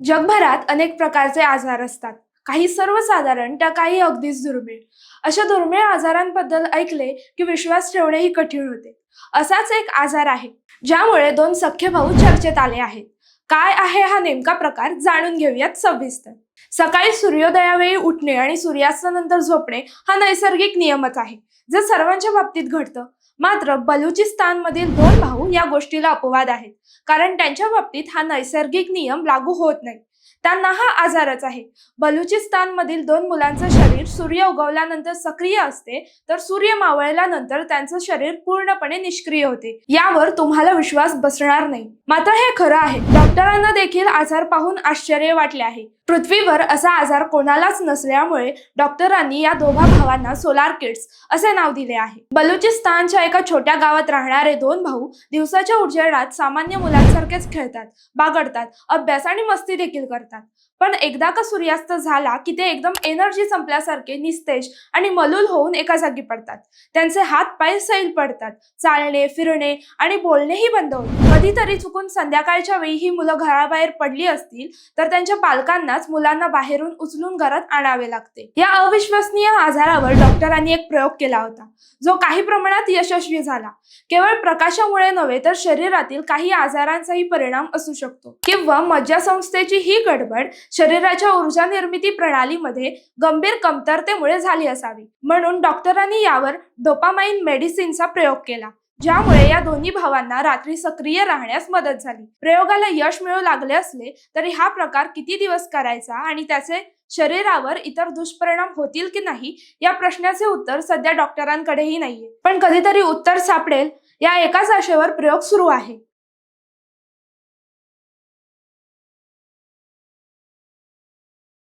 जगभरात अनेक प्रकारचे आजार असतात. काही सर्वसाधारण तर काही अगदीच दुर्मिळ. अशा दुर्मिळ आजारांबद्दल ऐकले की विश्वास ठेवणेही कठीण होते. असाच एक आजार आहे ज्यामुळे दोन सख्खे भाऊ चर्चेत आले आहेत. काय आहे हा नेमका प्रकार जाणून घेऊयात सविस्तर. सकाळी सूर्योदयावेळी उठणे आणि सूर्यास्तानंतर झोपणे हा नैसर्गिक नियमच आहे जे सर्वांच्या बाबतीत घडतं. मात्र बलुचिस्तानमधील दोन भाऊ या गोष्टीला अपवाद आहेत. कारण त्यांच्या बाबतीत हा नैसर्गिक नियम लागू होत नाही. त्यांना हा आजारच आहे. बलुचिस्तानमधील दोन मुलांचं शरीर सूर्य उगवल्यानंतर सक्रिय असते तर सूर्य मावळल्यानंतर त्यांचं शरीर पूर्णपणे निष्क्रिय होते. यावर तुम्हाला विश्वास बसणार नाही. मात्र हे खरं आहे. डॉक्टरांना देखील आजार पाहून आश्चर्य वाटले आहे. पृथ्वीवर असा आजार कोणालाच नसल्यामुळे डॉक्टरांनी या दोघा भावांना सोलार किड्स असे नाव दिले आहे. बलुचिस्तानच्या एका छोट्या गावात राहणारे दोन भाऊ दिवसाच्या उजेडात सामान्य मुलांसारखेच खेळतात बागडतात अभ्यास आणि मस्ती देखील करतात. पण एकदा का सूर्यास्त झाला की ते एकदम एनर्जी संपल्यासारखे निस्तेज आणि मलूल होऊन एका जागी पडतात. त्यांचे हात पाय सैल पडतात. चालणे फिरणे आणि बोलणेही बंद होते कधीतरी चुकून संध्याकाळच्या वेळी ही मुलं घराबाहेर पडली असतील तर त्यांच्या पालकांनाच मुलांना बाहेरून उचलून घरात आणावे लागते. या अविश्वसनीय आजारावर डॉक्टरांनी एक प्रयोग केला होता. जो काही प्रमाणात यशस्वी झाला. केवळ प्रकाशामुळे नव्हे तर शरीरातील काही आजारांचाही परिणाम असू शकतो. किंवा मज्जासंस्थेची ही गडबड शरीराच्या ऊर्जा निर्मिती प्रणालीमध्ये गंभीर कमतरतेमुळे झाली असावी. म्हणून डॉक्टरांनी यावर डोपामाइन मेडिसिनचा प्रयोग केला ज्यामुळे या दोन्ही भावांना रात्री सक्रिय राहण्यास मदत झाली. प्रयोगाला यश मिळू लागले असले तरी हा प्रकार किती दिवस करायचा आणि त्याचे शरीरावर इतर दुष्परिणाम होतील की नाही या प्रश्नाचे उत्तर सध्या डॉक्टरांकडेही नाहीये. पण कधीतरी उत्तर सापडेल या एकाच आशेवर प्रयोग सुरू आहे.